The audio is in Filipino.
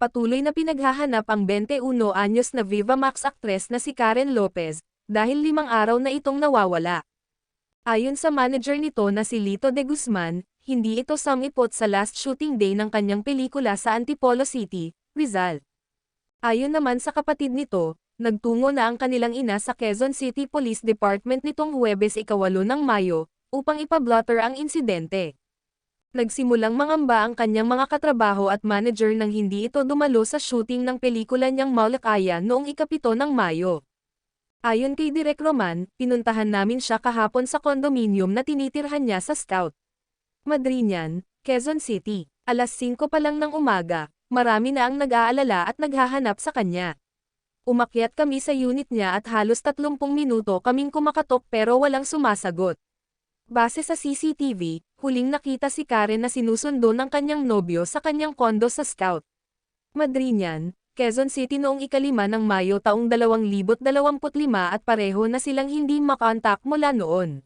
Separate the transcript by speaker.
Speaker 1: patuloy na pinaghahanap ang 21 anyos na Viva Max actress na si Karen Lopez, dahil limang araw na itong nawawala. Ayon sa manager nito na si Lito de Guzman, hindi ito samipot sa last shooting day ng kanyang pelikula sa Antipolo City, Rizal. Ayon naman sa kapatid nito, nagtungo na ang kanilang ina sa Quezon City Police Department nitong Huwebes ikawalo ng Mayo, upang ipablotter ang insidente. Nagsimulang mangamba ang kanyang mga katrabaho at manager nang hindi ito dumalo sa shooting ng pelikula niyang Maulakaya noong ikapito ng Mayo. Ayon kay Direk Roman, pinuntahan namin siya kahapon sa kondominium na tinitirhan niya sa Scout. Madrinian, Quezon City. Alas 5 pa lang ng umaga, marami na ang nag-aalala at naghahanap sa kanya. Umakyat kami sa unit niya at halos 30 minuto kaming kumakatok pero walang sumasagot. Base sa CCTV, huling nakita si Karen na sinusundo ng kanyang nobyo sa kanyang kondo sa Scout. Madrinian, Quezon City noong ikalima ng Mayo taong 2025 at pareho na silang hindi makontak mula noon.